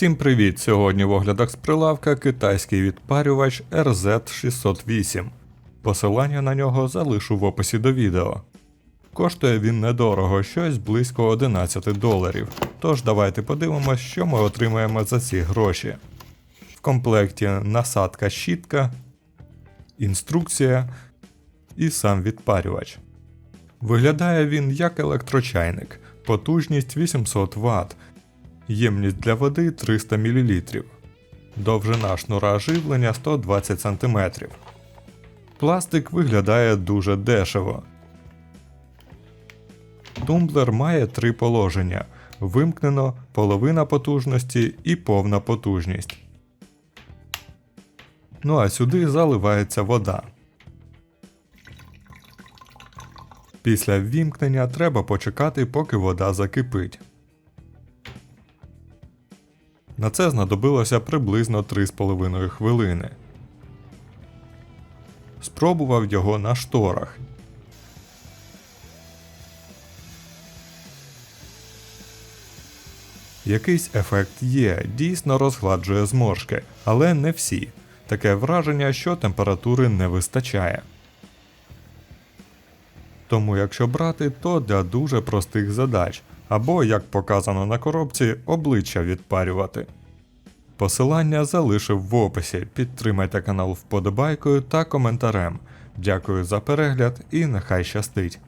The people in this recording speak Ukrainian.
Всім привіт! Сьогодні в оглядах з прилавка китайський відпарювач RZ608. Посилання на нього залишу в описі до відео. Коштує він недорого, щось близько 11 доларів. Тож давайте подивимось, що ми отримаємо за ці гроші. В комплекті насадка щітка, інструкція і сам відпарювач. Виглядає він як електрочайник, потужність 800 Вт, ємність для води 300 мл, довжина шнура живлення 120 см. Пластик виглядає дуже дешево. Тумблер має три положення: вимкнено, половина потужності і повна потужність. Ну а сюди заливається вода. Після ввімкнення треба почекати, поки вода закипить. На це знадобилося приблизно 3,5 хвилини. Спробував його на шторах. Якийсь ефект є, дійсно розгладжує зморшки, але не всі. Таке враження, що температури не вистачає. Тому якщо брати, то для дуже простих задач, або, як показано на коробці, обличчя відпарювати. Посилання залишив в описі. Підтримайте канал вподобайкою та коментарем. Дякую за перегляд і нехай щастить!